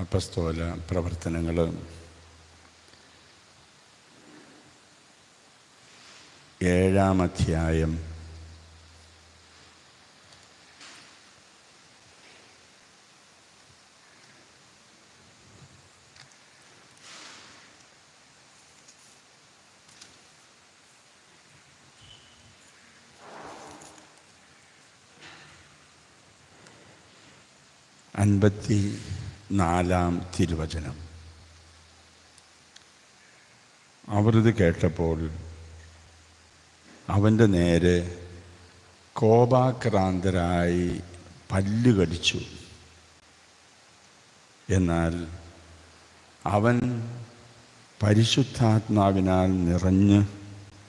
അപ്പസ്തോല പ്രവർത്തനങ്ങൾ ഏഴാം അധ്യായം അൻപത്തി നാലാം തിരുവചനം. അവരിത് കേട്ടപ്പോൾ അവന്റെ നേരെ കോപാക്രാന്തരായി പല്ലുകടിച്ചു എന്നാൽ അവൻ പരിശുദ്ധാത്മാവിനാൽ നിറഞ്ഞ്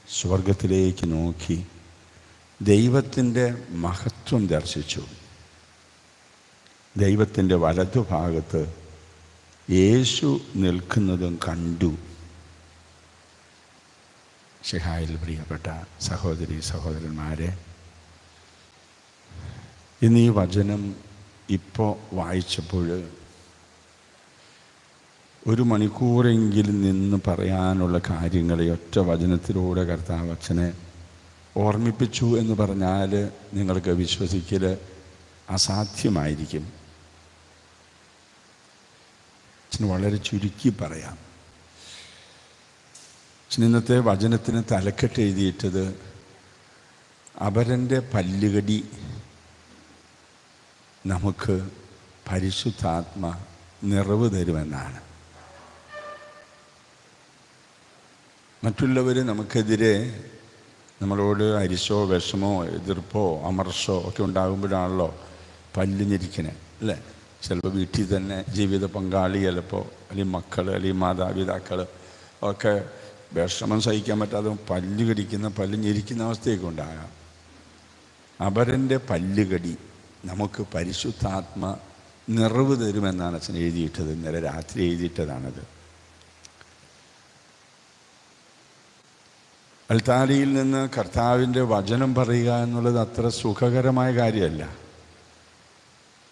സ്വർഗത്തിലേക്ക് നോക്കി ദൈവത്തിന്റെ മഹത്വം ദർശിച്ചു. ദൈവത്തിന്റെ വലതുഭാഗത്ത് യേശു നിൽക്കുന്നതും കണ്ടു. ഷിഹായിൽ പ്രിയപ്പെട്ട സഹോദരി സഹോദരന്മാരെ ഇന്ന് ഈ വചനം ഇപ്പോൾ വായിച്ചപ്പോൾ ഒരു മണിക്കൂറെങ്കിലും നിന്ന് പറയാനുള്ള കാര്യങ്ങളെ ഒറ്റ വചനത്തിലൂടെ കർത്താവ് അച്ഛനെ ഓർമ്മിപ്പിച്ചു എന്ന് പറഞ്ഞാൽ നിങ്ങൾക്ക് വിശ്വസിക്കൽ അസാധ്യമായിരിക്കും. അച്ഛന് വളരെ ചുരുക്കി പറയാം. അച്ഛൻ ഇന്നത്തെ വചനത്തിന് തലക്കെട്ട് എഴുതിയിട്ടത് അപരന്റെ പല്ലുകടി നമുക്ക് പരിശുദ്ധാത്മ നിറവ് തരുമെന്നാണ്. മറ്റുള്ളവർ നമുക്കെതിരെ നമ്മളോട് അരിശോ വിഷമോ എതിർപ്പോ അമർഷോ ഒക്കെ ഉണ്ടാകുമ്പോഴാണല്ലോ പല്ലിഞ്ഞിരിക്കണേ ഞെരിക്കണേ അല്ലേ? ചിലപ്പോൾ വീട്ടിൽ തന്നെ ജീവിത പങ്കാളി ചിലപ്പോൾ അല്ലെങ്കിൽ മക്കൾ അല്ലെങ്കിൽ മാതാപിതാക്കൾ ഒക്കെ വിഷമം സഹിക്കാൻ പറ്റാതെ പല്ല് കടിക്കുന്ന പല്ല് ഞെരിക്കുന്ന അവസ്ഥയൊക്കെ ഉണ്ടാകാം. അപരന്റെ പല്ലുകടി നമുക്ക് പരിശുദ്ധാത്മ നിറവ് തരുമെന്നാണ് അച്ഛൻ എഴുതിയിട്ടത്. ഇന്നലെ രാത്രി എഴുതിയിട്ടതാണത്. അൽത്താലിയിൽ നിന്ന് കർത്താവിന്റെ വചനം പറയുക എന്നുള്ളത് അത്ര സുഖകരമായ കാര്യമല്ല.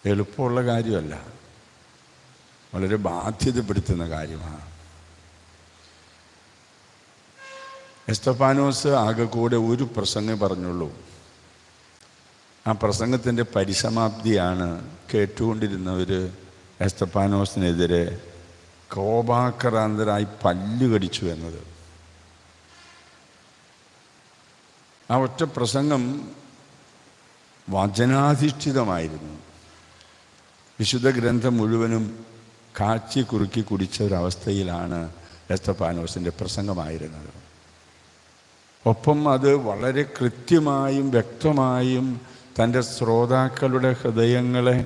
എളുപ്പമുള്ള കാര്യമല്ല. വളരെ ബാധ്യതപ്പെടുത്തുന്ന കാര്യമാണ്. എസ്തഫാനോസ് ആകെ കൂടെ ഒരു പ്രസംഗം പറഞ്ഞുള്ളൂ. ആ പ്രസംഗത്തിന്റെ പരിസമാപ്തിയാണ് കേട്ടുകൊണ്ടിരുന്നവർ എസ്തഫാനോസിനെതിരെ കോപാക്രാന്തരായി പല്ലുകടിച്ചു എന്നത്. ആ ഒറ്റ പ്രസംഗം വചനാധിഷ്ഠിതമായിരുന്നു. വിശുദ്ധ ഗ്രന്ഥം മുഴുവനും കാച്ചി കുറുക്കി കുടിച്ച ഒരവസ്ഥയിലാണ് എസ്തഫാനോസിന്റെ പ്രസംഗമായിരുന്നത്. ഒപ്പം അത് വളരെ കൃത്യമായും വ്യക്തമായും തന്റെ ശ്രോതാക്കളുടെ ഹൃദയങ്ങളെ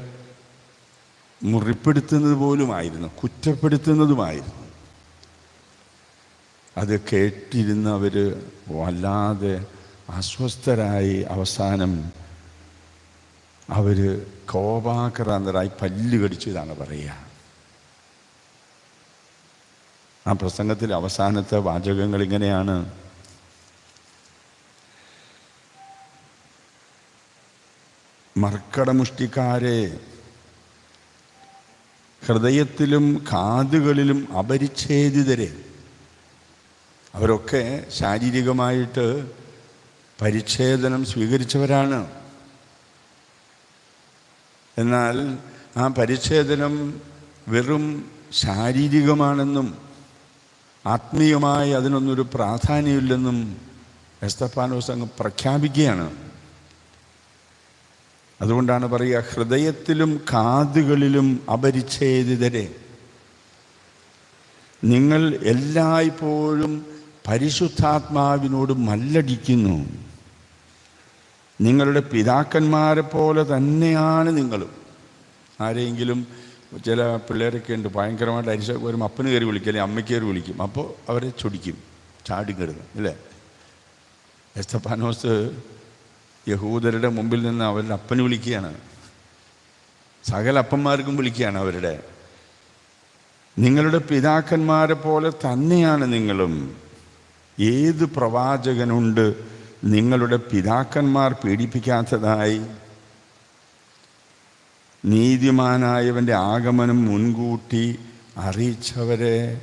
മുറിപ്പെടുത്തുന്നത് പോലുമായിരുന്നു കുറ്റപ്പെടുത്തുന്നതുമായിരുന്നു. അത് കേട്ടിരുന്നവർ വല്ലാതെ അസ്വസ്ഥരായി അവസാനം അവർ കോപാക്രാന്തരായി പല്ല് കടിച്ചു എന്നാണ് പറയുക. ആ പ്രസംഗത്തിൽ അവസാനത്തെ വാചകങ്ങൾ ഇങ്ങനെയാണ്. മർക്കടമുഷ്ടിക്കാരെ ഹൃദയത്തിലും കാതുകളിലും അപരിച്ഛേദിതരെ. അവരൊക്കെ ശാരീരികമായിട്ട് പരിച്ഛേദനം സ്വീകരിച്ചവരാണ്. എന്നാൽ ആ പരിച്ഛേദനം വെറും ശാരീരികമാണെന്നും ആത്മീയമായി അതിനൊന്നൊരു പ്രാധാന്യമില്ലെന്നും എസ്തഫാനോസ് അങ്ങ് പ്രഖ്യാപിക്കുകയാണ്. അതുകൊണ്ടാണ് പറയുക ഹൃദയത്തിലും കാതുകളിലും അപരിച്ഛേദിതരെ നിങ്ങൾ എല്ലായ്പ്പോഴും പരിശുദ്ധാത്മാവിനോട് മല്ലടിക്കുന്നു. നിങ്ങളുടെ പിതാക്കന്മാരെ പോലെ തന്നെയാണ് നിങ്ങളും. ആരെങ്കിലും ചില പിള്ളേരൊക്കെ ഉണ്ട് ഭയങ്കരമായിട്ട് അരിശ വരുമ്പോൾ അപ്പന് കയറി വിളിക്കും അല്ലെങ്കിൽ അമ്മയ്ക്ക് കയറി വിളിക്കും. അപ്പോൾ അവരെ ചൊടിക്കും ചാടി ചാടിക്കരുത് അല്ലേ? എസ്തപ്പാനോസ് യഹൂദരുടെ മുമ്പിൽ നിന്ന് അവരുടെ അപ്പന് വിളിക്കുകയാണ്. സകല അപ്പന്മാർക്കും വിളിക്കുകയാണ് അവരുടെ. നിങ്ങളുടെ പിതാക്കന്മാരെ പോലെ തന്നെയാണ് നിങ്ങളും. ഏത് പ്രവാചകനുണ്ട് നിങ്ങളുടെ പിതാക്കന്മാർ പീഡിപ്പിക്കാത്തതായി. നീതിമാനായവന്റെ ആഗമനം മുൻകൂട്ടി അറിയിച്ചവരെ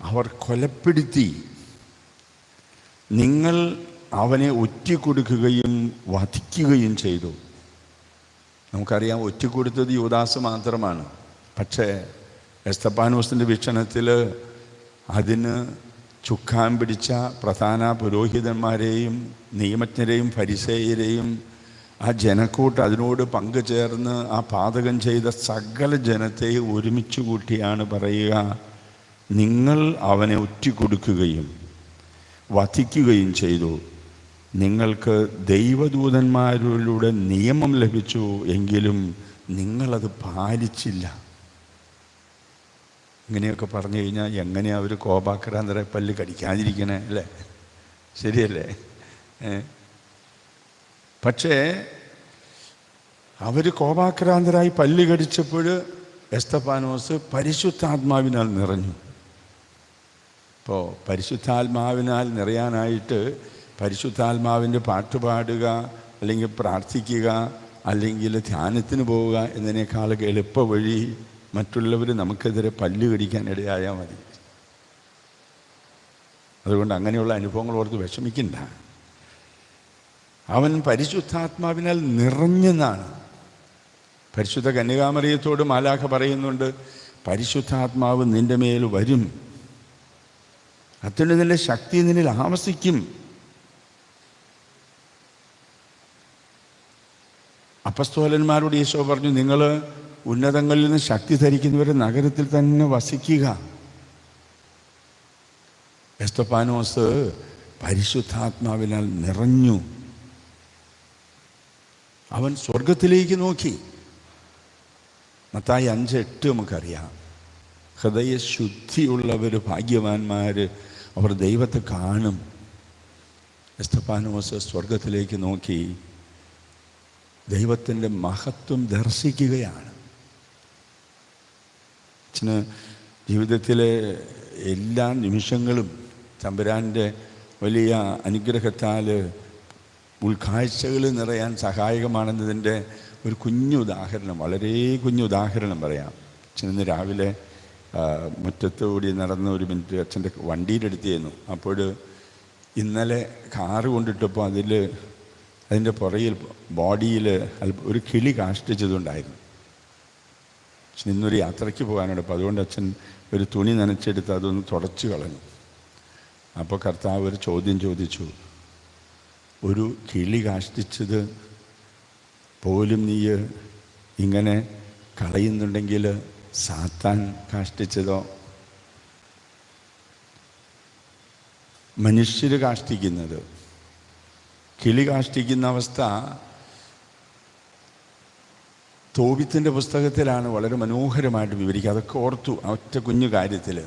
അവർ കൊലപ്പെടുത്തി. നിങ്ങൾ അവനെ ഒറ്റിക്കൊടുക്കുകയും വധിക്കുകയും ചെയ്തു. നമുക്കറിയാം ഒറ്റിക്കൊടുത്തത് യുവദാസ് മാത്രമാണ്. പക്ഷേ എസ്തപ്പാനോസിന്റെ വീക്ഷണത്തിൽ അതിന് ചുക്കാൻ പിടിച്ച പ്രധാന പുരോഹിതന്മാരെയും നിയമജ്ഞരെയും ഫരിസേയരെയും ആ ജനക്കൂട്ട് അതിനോട് പങ്കുചേർന്ന് ആ പാതകം ചെയ്ത സകല ജനത്തെ ഒരുമിച്ച് കൂട്ടിയാണ് പറയുക നിങ്ങൾ അവനെ ഒറ്റിക്കൊടുക്കുകയും വധിക്കുകയും ചെയ്തു. നിങ്ങൾക്ക് ദൈവദൂതന്മാരിലൂടെ നിയമം ലഭിച്ചു എങ്കിലും നിങ്ങളത് പാലിച്ചില്ല. ഇങ്ങനെയൊക്കെ പറഞ്ഞു കഴിഞ്ഞാൽ എങ്ങനെയാ അവർ കോപാക്രാന്തരെ പല്ല് കടിക്കാതിരിക്കണേ അല്ലേ? ശരിയല്ലേ? പക്ഷേ അവർ കോപാക്രാന്തരായി പല്ല് കടിച്ചപ്പോൾ എസ്തഫാനോസ് പരിശുദ്ധാത്മാവിനാൽ നിറഞ്ഞു. ഇപ്പോൾ പരിശുദ്ധാത്മാവിനാൽ നിറയാനായിട്ട് പരിശുദ്ധാത്മാവിന്റെ പാട്ട് പാടുക അല്ലെങ്കിൽ പ്രാർത്ഥിക്കുക അല്ലെങ്കിൽ ധ്യാനത്തിന് പോവുക എന്നതിനേക്കാളൊക്കെ എളുപ്പ വഴി മറ്റുള്ളവർ നമുക്കെതിരെ പല്ല് കടിക്കാൻ ഇടയായാൽ മതി. അതുകൊണ്ട് അങ്ങനെയുള്ള അനുഭവങ്ങൾ ഓർത്ത് വിഷമിക്കണ്ട. അവൻ പരിശുദ്ധാത്മാവിനാൽ നിറഞ്ഞെന്നാണ് പരിശുദ്ധ കന്യകാമറിയത്തോട് മാലാഖ പറയുന്നുണ്ട് പരിശുദ്ധാത്മാവ് നിന്റെ മേൽ വരും. അത്യുന്നതിന്റെ ശക്തി നിന്നിൽ ആവസിക്കും. അപ്പസ്തോലന്മാരോട് യേശോ പറഞ്ഞു നിങ്ങൾ ഉന്നതങ്ങളിൽ നിന്ന് ശക്തി ധരിക്കുന്നവരെ നഗരത്തിൽ തന്നെ വസിക്കുക. എസ്തപ്പാനോസ് പരിശുദ്ധാത്മാവിനാൽ നിറഞ്ഞു. അവൻ സ്വർഗത്തിലേക്ക് നോക്കി. മത്തായി അഞ്ച് എട്ട് നമുക്കറിയാം. ഹൃദയശുദ്ധിയുള്ളവർ ഭാഗ്യവാന്മാർ അവർ ദൈവത്തെ കാണും. എസ്തപ്പാനോസ് സ്വർഗത്തിലേക്ക് നോക്കി. ദൈവത്തിന്റെ മഹത്വം ദർശിക്കുകയാണ്. അച്ഛന് ജീവിതത്തിലെ എല്ലാ നിമിഷങ്ങളും തമ്പുരാന്റെ വലിയ അനുഗ്രഹത്താൽ ഉൾക്കാഴ്ചകൾ നിറയാൻ സഹായകമാണെന്നതിന്റെ ഒരു കുഞ്ഞു ഉദാഹരണം വളരെ കുഞ്ഞു ഉദാഹരണം പറയാം. അച്ഛൻ ഇന്ന് രാവിലെ മുറ്റത്തുകൂടി നടന്ന ഒരു മിനിറ്റ് അച്ഛന്റെ വണ്ടിയിലെടുത്തിരുന്നു. അപ്പോൾ ഇന്നലെ കാറ് കൊണ്ടിട്ടപ്പോൾ അതിൽ അതിന്റെ പുറയിൽ ബോഡിയിൽ ഒരു കിളി കാഷ്ടിച്ചതുണ്ടായിരുന്നു. ഇന്നൊരു യാത്രയ്ക്ക് പോകാനുണ്ട്. അപ്പോൾ അതുകൊണ്ട് അച്ഛൻ ഒരു തുണി നനച്ചെടുത്ത് അതൊന്ന് തുടച്ചു കളഞ്ഞു. അപ്പോൾ കർത്താവ് ഒരു ചോദ്യം ചോദിച്ചു. ഒരു കിളി കാഷ്ടിച്ചത് പോലും നീ ഇങ്ങനെ കളയുന്നുണ്ടെങ്കിൽ സാത്താൻ കാഷ്ടിച്ചതോ? മനുഷ്യർ കാഷ്ടിക്കുന്നത്. കിളി കാഷ്ടിക്കുന്ന അവസ്ഥ തോപിത്തിന്റെ പുസ്തകത്തിലാണ് വളരെ മനോഹരമായിട്ട് വിവരിക്കുക. അതൊക്കെ ഓർത്തു ഒറ്റ കുഞ്ഞു കാര്യത്തിൽ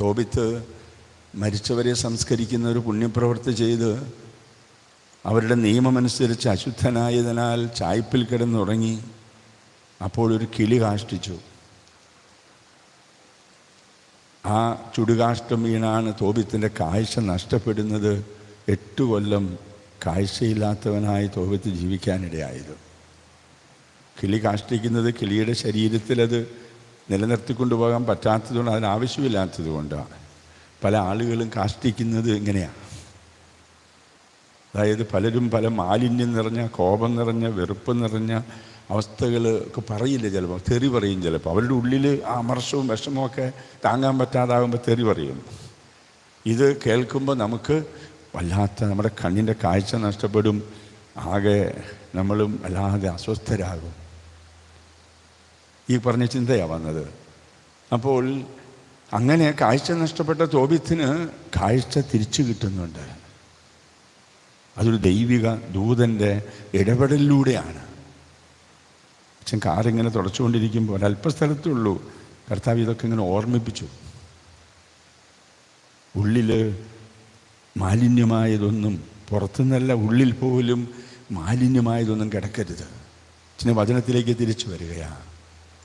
തോപിത്ത് മരിച്ചവരെ സംസ്കരിക്കുന്ന ഒരു പുണ്യപ്രവൃത്തി ചെയ്ത് അവരുടെ നിയമമനുസരിച്ച് അശുദ്ധനായതിനാൽ ചായ്പിൽ കിടന്നുറങ്ങി അപ്പോൾ ഒരു കിളി കാഷ്ടിച്ചു. ആ ചുടുകാഷ്ടം വീണാണ് തോപിത്തിന്റെ കാഴ്ച നഷ്ടപ്പെടുന്നത്. എട്ട് കൊല്ലം കാഴ്ചയില്ലാത്തവനായി തോപത്ത് ജീവിക്കാനിടയായത്. കിളി കാഷ്ടിക്കുന്നത് കിളിയുടെ ശരീരത്തിൽ അത് നിലനിർത്തിക്കൊണ്ടുപോകാൻ പറ്റാത്തതുകൊണ്ട് അതിനാവശ്യമില്ലാത്തത് കൊണ്ടാണ്. പല ആളുകളും കാഷ്ടിക്കുന്നത് ഇങ്ങനെയാണ്. അതായത് പലരും പല മാലിന്യം നിറഞ്ഞ കോപം നിറഞ്ഞ വെറുപ്പ് നിറഞ്ഞ അവസ്ഥകൾ ഒക്കെ പറയില്ല ചിലപ്പോൾ തെറി പറയും ചിലപ്പോൾ അവരുടെ ഉള്ളിൽ ആ അമർഷവും വിഷമവും ഒക്കെ താങ്ങാൻ പറ്റാതാകുമ്പോൾ തെറി പറയും. ഇത് കേൾക്കുമ്പോൾ നമുക്ക് വല്ലാത്ത നമ്മുടെ കണ്ണിന്റെ കാഴ്ച നഷ്ടപ്പെടും. ആകെ നമ്മളും വല്ലാതെ അസ്വസ്ഥരാകും. ഈ പറഞ്ഞ ചിന്തയാണ് വന്നത്. അപ്പോൾ അങ്ങനെ കാഴ്ച നഷ്ടപ്പെട്ട തോപിത്തിന് കാഴ്ച തിരിച്ചു കിട്ടുന്നുണ്ട്. അതൊരു ദൈവിക ദൂതന്റെ ഇടപെടലിലൂടെയാണ്. അച്ഛൻ കാറിങ്ങനെ തുടച്ചുകൊണ്ടിരിക്കുമ്പോൾ അല്പസ്ഥലത്തേ ഉള്ളൂ കർത്താവ് ഇതൊക്കെ ഇങ്ങനെ ഓർമ്മിപ്പിച്ചു. ഉള്ളിൽ മാലിന്യമായതൊന്നും പുറത്തുനിന്നല്ല ഉള്ളിൽ പോലും മാലിന്യമായതൊന്നും കിടക്കരുത്. അച്ഛന് വചനത്തിലേക്ക് തിരിച്ചു വരികയാണ്.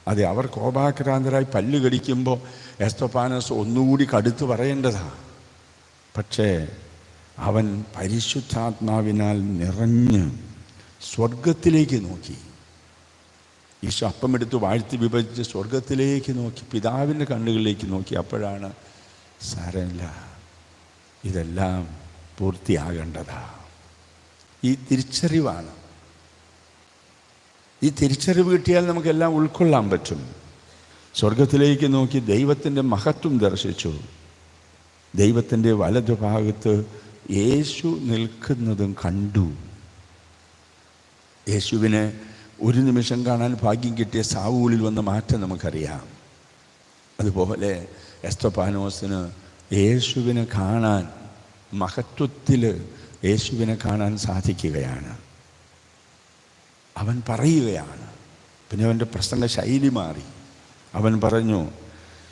അതെ അവർ കോപാക്രാന്തരായി പല്ല് കടിക്കുമ്പോൾ എസ്തോപ്പാനസ് ഒന്നുകൂടി കടുത്തു പറയേണ്ടതാണ് പക്ഷേ അവൻ പരിശുദ്ധാത്മാവിനാൽ നിറഞ്ഞ് സ്വർഗത്തിലേക്ക് നോക്കി. ഈശോ അപ്പമെടുത്ത് വാഴ്ത്തി വിഭജിച്ച് സ്വർഗത്തിലേക്ക് നോക്കി പിതാവിന്റെ കണ്ണുകളിലേക്ക് നോക്കി. അപ്പോഴാണ് സാരമില്ല ഇതെല്ലാം പൂർത്തിയാകേണ്ടതാ. ഈ തിരിച്ചറിവാണ് ഈ തിരിച്ചറിവ് കിട്ടിയാൽ നമുക്കെല്ലാം ഉൾക്കൊള്ളാൻ പറ്റും. സ്വർഗത്തിലേക്ക് നോക്കി ദൈവത്തിന്റെ മഹത്വം ദർശിച്ചു. ദൈവത്തിന്റെ വലതുഭാഗത്ത് യേശു നിൽക്കുന്നതും കണ്ടു. യേശുവിനെ ഒരു നിമിഷം കാണാൻ ഭാഗ്യം കിട്ടിയ സാവൂലിൽ വന്ന മാറ്റം നമുക്കറിയാം. അതുപോലെ എസ്തപാനോസിന് യേശുവിനെ കാണാൻ മഹത്വത്തിൽ യേശുവിനെ കാണാൻ സാധിക്കുകയാണ്. അവൻ പറയുകയാണ്. പിന്നെ അവന്റെ പ്രസംഗ ശൈലി മാറി. അവൻ പറഞ്ഞു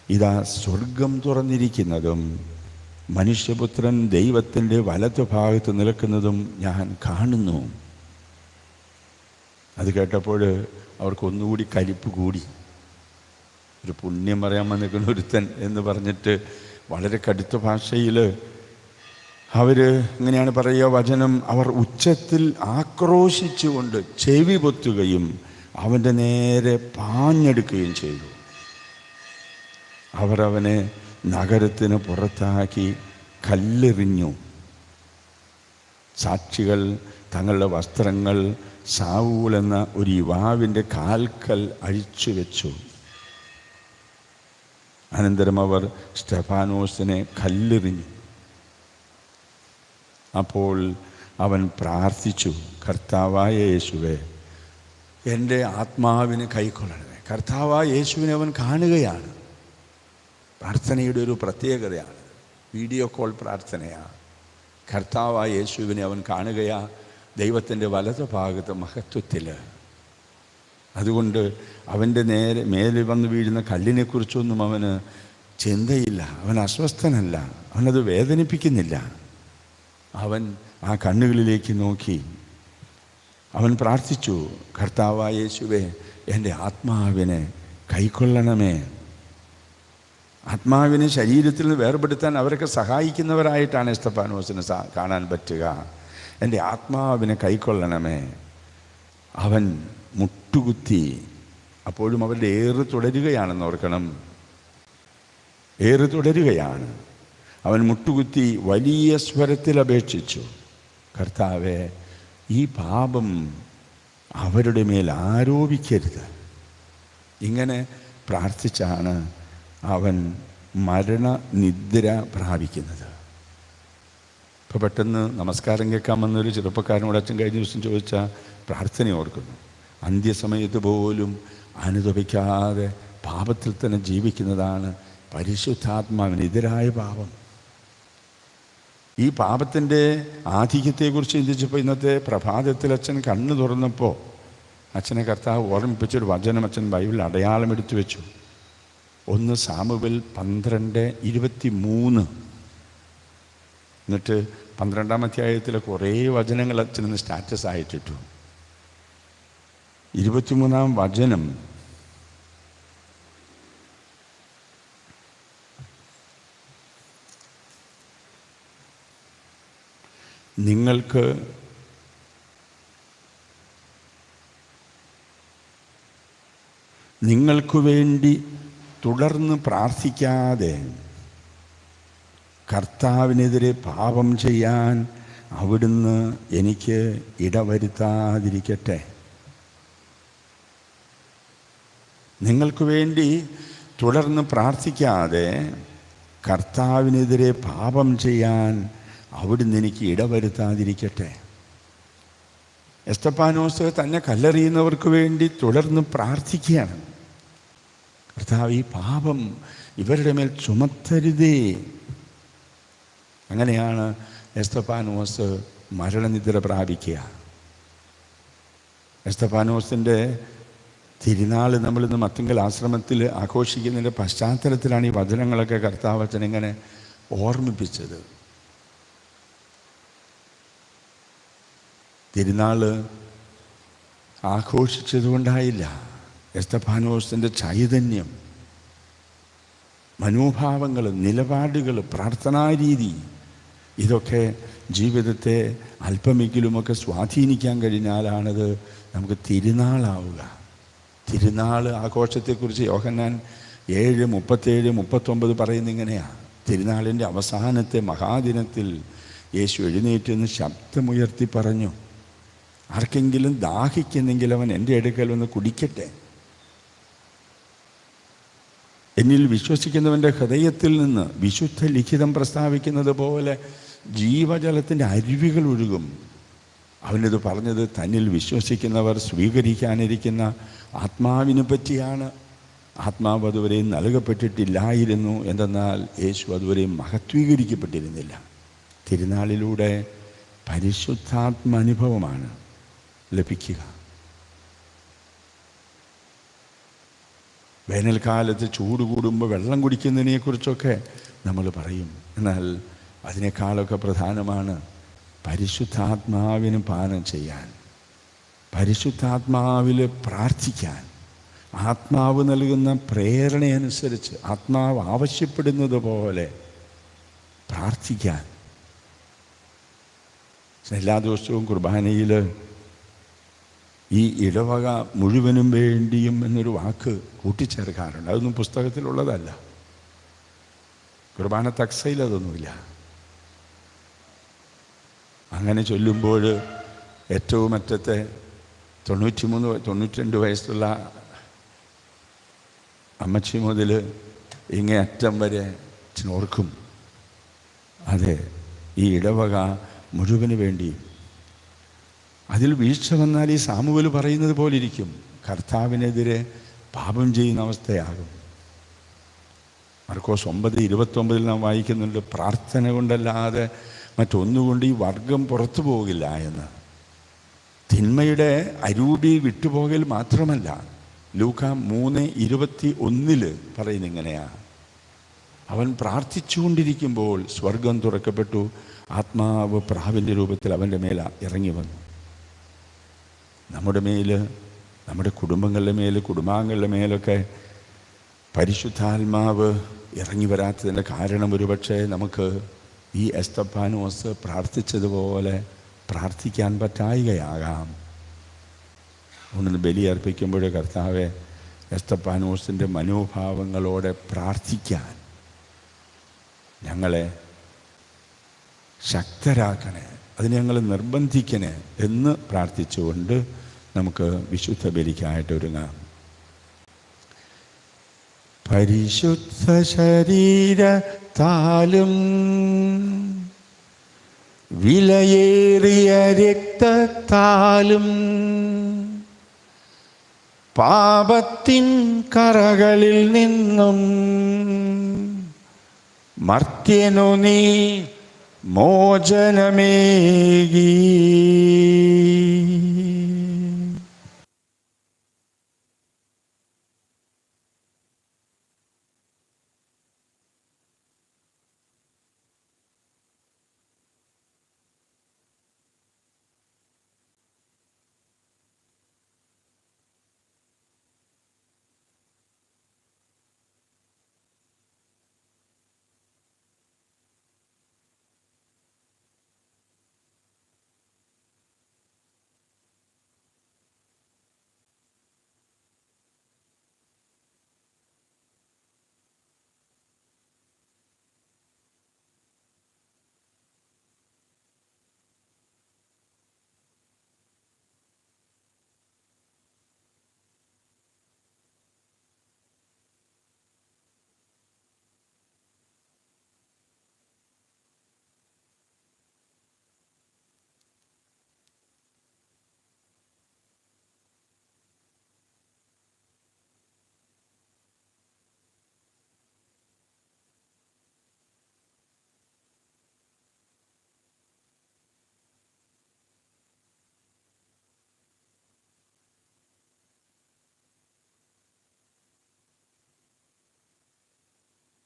ഇതാ സ്വർഗം തുറന്നിരിക്കുന്നതും മനുഷ്യപുത്രൻ ദൈവത്തിന്റെ വലത്തു ഭാഗത്ത് നിൽക്കുന്നതും ഞാൻ കാണുന്നു. അത് കേട്ടപ്പോൾ അവർക്ക് ഒന്നുകൂടി കലിപ്പ് കൂടി. ഒരു പുണ്യം പറയാൻ വന്നിരിക്കുന്ന ഒരുത്തൻ എന്ന് പറഞ്ഞിട്ട് വളരെ കടുത്ത ഭാഷയിൽ അവർ ഇങ്ങനെയാണ് പറയുക വചനം അവർ ഉച്ചത്തിൽ ആക്രോശിച്ചുകൊണ്ട് ചെവി പൊത്തുകയും അവന്റെ നേരെ പാഞ്ഞെടുക്കുകയും ചെയ്തു. അവരവനെ നഗരത്തിന് പുറത്താക്കി കല്ലെറിഞ്ഞു. സാക്ഷികൾ തങ്ങളുടെ വസ്ത്രങ്ങൾ സാവൂൽ എന്ന ഒരു യുവാവിന്റെ കാൽക്കൽ അഴിച്ചു വെച്ചു. അനന്തരം അവർ സ്റ്റെഫാനോസിനെ കല്ലെറിഞ്ഞു. അപ്പോൾ അവൻ പ്രാർത്ഥിച്ചു കർത്താവായ യേശുവെ എന്റെ ആത്മാവിന് കൈക്കൊള്ളണമേ. കർത്താവായ യേശുവിനെ അവൻ കാണുകയാണ്. പ്രാർത്ഥനയുടെ ഒരു പ്രത്യേകതയാണ്. വീഡിയോ കോൾ പ്രാർത്ഥനയാണ് കർത്താവായ യേശുവിനെ അവൻ കാണുകയാ. ദൈവത്തിന്റെ വലതു ഭാഗത്ത് മഹത്വത്തിൽ. അതുകൊണ്ട് അവന്റെ നേരെ മേലെ വന്ന് വീഴുന്ന കല്ലിനെക്കുറിച്ചൊന്നും അവന് ചിന്തയില്ല. അവൻ അസ്വസ്ഥനല്ല. അവനത് വേദനിപ്പിക്കുന്നില്ല. അവൻ ആ കണ്ണുകളിലേക്ക് നോക്കി. അവൻ പ്രാർത്ഥിച്ചു കർത്താവായ യേശുവെ എന്റെ ആത്മാവിനെ കൈക്കൊള്ളണമേ. ആത്മാവിനെ ശരീരത്തിൽ നിന്ന് വേർപെടുത്താൻ അവരൊക്കെ സഹായിക്കുന്നവരായിട്ടാണ് എസ്തപ്പാനോസിന് സാ- കാണാൻ പറ്റുക. എന്റെ ആത്മാവിനെ കൈക്കൊള്ളണമേ. അവൻ മുട്ടുകുത്തി അപ്പോഴും അവരുടെ ഏറ് തുടരുകയാണെന്ന് ഓർക്കണം. ഏറ് തുടരുകയാണ്. അവൻ മുട്ടുകുത്തി വലിയ സ്വരത്തിൽ അപേക്ഷിച്ചു. കർത്താവെ ഈ പാപം അവരുടെ മേൽ ആരോപിക്കരുത്. ഇങ്ങനെ പ്രാർത്ഥിച്ചാണ് അവൻ മരണനിദ്ര പ്രാപിക്കുന്നത്. ഇപ്പോൾ പെട്ടെന്ന് നമസ്കാരം കേൾക്കാൻ വന്നൊരു ചെറുപ്പക്കാരനോട് അച്ഛൻ കഴിഞ്ഞ ദിവസം ചോദിച്ച പ്രാർത്ഥന ഓർക്കുന്നു. അന്ത്യസമയത്ത് പോലും അനുദപിക്കാതെ പാപത്തിൽ തന്നെ ജീവിക്കുന്നതാണ് പരിശുദ്ധാത്മാവിനെതിരായ പാപം. ഈ പാപത്തിന്റെ ആധിക്യത്തെക്കുറിച്ച് ചിന്തിച്ചപ്പോൾ ഇന്നത്തെ പ്രഭാതത്തിൽ അച്ഛൻ കണ്ണു തുറന്നപ്പോൾ അച്ഛനെ കർത്താവ് ഓർമ്മിപ്പിച്ചൊരു വചനം അച്ഛൻ ബൈബിളിൽ അടയാളം എടുത്തു വെച്ചു. ഒന്ന് സാമുവിൽ പന്ത്രണ്ട് ഇരുപത്തി മൂന്ന് എന്നിട്ട് പന്ത്രണ്ടാം അധ്യായത്തിലെ കുറേ വചനങ്ങൾ അച്ഛനൊന്ന് സ്റ്റാറ്റസ് ആയിട്ടിട്ടു ഇരുപത്തിമൂന്നാം വചനം നിങ്ങൾക്ക് നിങ്ങൾക്ക് വേണ്ടി തുടർന്ന് പ്രാർത്ഥിക്കാതെ കർത്താവിനെതിരെ പാപം ചെയ്യാൻ അവിടുന്ന് എനിക്ക് ഇടവരുത്താതിരിക്കട്ടെ. നിങ്ങൾക്ക് വേണ്ടി തുടർന്ന് പ്രാർത്ഥിക്കാതെ കർത്താവിനെതിരെ പാപം ചെയ്യാൻ അവിടുന്ന് എനിക്ക് ഇടവരുത്താതിരിക്കട്ടെ. എസ്തപ്പാനോസ് തന്നെ കല്ലെറിയുന്നവർക്ക് വേണ്ടി തുടർന്ന് പ്രാർത്ഥിക്കുകയാണ്. കർത്താവ് ഈ പാപം ഇവരുടെ മേൽ ചുമത്തരുതേ. അങ്ങനെയാണ് എസ്തപ്പാനോസ് മരണനിദ്ര പ്രാപിക്കുക. എസ്തപ്പാനോസിന്റെ തിരുനാൾ നമ്മളിന്ന് മത്തിങ്കൽ ആശ്രമത്തിൽ ആഘോഷിക്കുന്നതിന്റെ പശ്ചാത്തലത്തിലാണ് ഈ വചനങ്ങളൊക്കെ കർത്താവച്ചൻ ഇങ്ങനെ ഓർമ്മിപ്പിച്ചത്. തിരുനാൾ ആഘോഷിച്ചതുകൊണ്ടായില്ല. എസ്തഫാനോസിന്റെ ചൈതന്യം മനോഭാവങ്ങൾ നിലപാടുകൾ പ്രാർത്ഥനാരീതി ഇതൊക്കെ ജീവിതത്തെ അല്പമെങ്കിലുമൊക്കെ സ്വാധീനിക്കാൻ കഴിഞ്ഞാലാണത് നമുക്ക് തിരുനാളാവുക. തിരുനാൾ ആഘോഷത്തെക്കുറിച്ച് യോഹന്നാൻ ഏഴ് മുപ്പത്തേഴ് മുപ്പത്തൊമ്പത് പറയുന്ന ഇങ്ങനെയാണ് തിരുനാളിന്റെ അവസാനത്തെ മഹാദിനത്തിൽ യേശു എഴുന്നേറ്റ് നിന്ന് ശബ്ദമുയർത്തി പറഞ്ഞു ആർക്കെങ്കിലും ദാഹിക്കുന്നെങ്കിൽ അവൻ എന്റെ അടുക്കൽ ഒന്ന് കുടിക്കട്ടെ. എന്നിൽ വിശ്വസിക്കുന്നവന്റെ ഹൃദയത്തിൽ നിന്ന് വിശുദ്ധ ലിഖിതം പ്രസ്താവിക്കുന്നത് പോലെ ജീവജലത്തിന്റെ അരുവികൾ ഒഴുകും. അവനിത് പറഞ്ഞത് തന്നിൽ വിശ്വസിക്കുന്നവർ സ്വീകരിക്കാനിരിക്കുന്ന ആത്മാവിനെ പറ്റിയാണ്. ആത്മാവ് അതുവരെ നൽകപ്പെട്ടിട്ടില്ലായിരുന്നു എന്തെന്നാൽ യേശു അതുവരെ മഹത്വീകരിക്കപ്പെട്ടിരുന്നില്ല. തിരുനാളിലൂടെ പരിശുദ്ധാത്മാനുഭവമാണ്. ലഭിക്കുക. വേനൽക്കാലത്ത് ചൂട് കൂടുമ്പോൾ വെള്ളം കുടിക്കുന്നതിനെക്കുറിച്ചൊക്കെ നമ്മൾ പറയും. എന്നാൽ അതിനേക്കാളൊക്കെ പ്രധാനമാണ് പരിശുദ്ധാത്മാവിന് പാനം ചെയ്യാൻ പരിശുദ്ധാത്മാവിൽ പ്രാർത്ഥിക്കാൻ. ആത്മാവ് നൽകുന്ന പ്രേരണയനുസരിച്ച് ആത്മാവ് ആവശ്യപ്പെടുന്നത് പോലെ പ്രാർത്ഥിക്കാൻ. എല്ലാ ദിവസവും കുർബാനയിൽ ഈ ഇടവക മുഴുവനും വേണ്ടിയും എന്നൊരു വാക്ക് കൂട്ടിച്ചേർക്കാറുണ്ട്. അതൊന്നും പുസ്തകത്തിലുള്ളതല്ല. കുർബാന തക്സയിൽ അതൊന്നുമില്ല. അങ്ങനെ ചൊല്ലുമ്പോൾ ഏറ്റവും അറ്റത്തെ തൊണ്ണൂറ്റി മൂന്ന് തൊണ്ണൂറ്റി രണ്ട് വയസ്സുള്ള അമ്മച്ചി മുതൽ ഇങ്ങേ അറ്റം വരെ ഓർക്കും അതെ ഈ ഇടവക മുഴുവൻ വേണ്ടിയും. അതിൽ വീഴ്ച വന്നാൽ ഈ സാമുവൽ പറയുന്നത് പോലെ ഇരിക്കും കർത്താവിനെതിരെ പാപം ചെയ്യുന്ന അവസ്ഥയാകും. മർക്കോസ് ഒമ്പത് ഇരുപത്തൊമ്പതിൽ നാം വായിക്കുന്നുണ്ട് പ്രാർത്ഥന കൊണ്ടല്ലാതെ മറ്റൊന്നുകൊണ്ട് ഈ വർഗം പുറത്തു പോകില്ല എന്ന്. തിന്മയുടെ അരൂപി വിട്ടുപോകൽ മാത്രമല്ല ലൂക്ക മൂന്ന് ഇരുപത്തി ഒന്നിൽ പറയുന്ന ഇങ്ങനെയാണ് അവൻ പ്രാർത്ഥിച്ചുകൊണ്ടിരിക്കുമ്പോൾ സ്വർഗം തുറക്കപ്പെട്ടു ആത്മാവ് പ്രാവിന്റെ രൂപത്തിൽ അവന്റെ മേല ഇറങ്ങി വന്നു. നമ്മുടെ മേൽ നമ്മുടെ കുടുംബങ്ങളുടെ മേൽ കുടുംബാംഗങ്ങളുടെ മേലൊക്കെ പരിശുദ്ധാത്മാവ് ഇറങ്ങി വരാത്തതിന്റെ കാരണം ഒരുപക്ഷെ നമുക്ക് ഈ എസ്തപ്പാനോസ് പ്രാർത്ഥിച്ചതുപോലെ പ്രാർത്ഥിക്കാൻ പറ്റായികയാകാം. ഒന്ന് ബലിയർപ്പിക്കുമ്പോൾ കർത്താവെ എസ്തപ്പാനോസിന്റെ മനോഭാവങ്ങളോടെ പ്രാർത്ഥിക്കാൻ ഞങ്ങളെ ശക്തരാക്കണേ. അതിന് ഞങ്ങൾ നിർബന്ധിക്കണേ എന്ന് പ്രാർത്ഥിച്ചുകൊണ്ട് നമുക്ക് വിശുദ്ധ ബലിക്കായിട്ട് ഒരുങ്ങാം പരിശുദ്ധ ശരീരത്താലും വിലയേറിയ രക്തത്താലും പാപത്തിൻ കറകളിൽ നിന്നും മർത്യനു നീ મોજન મેગી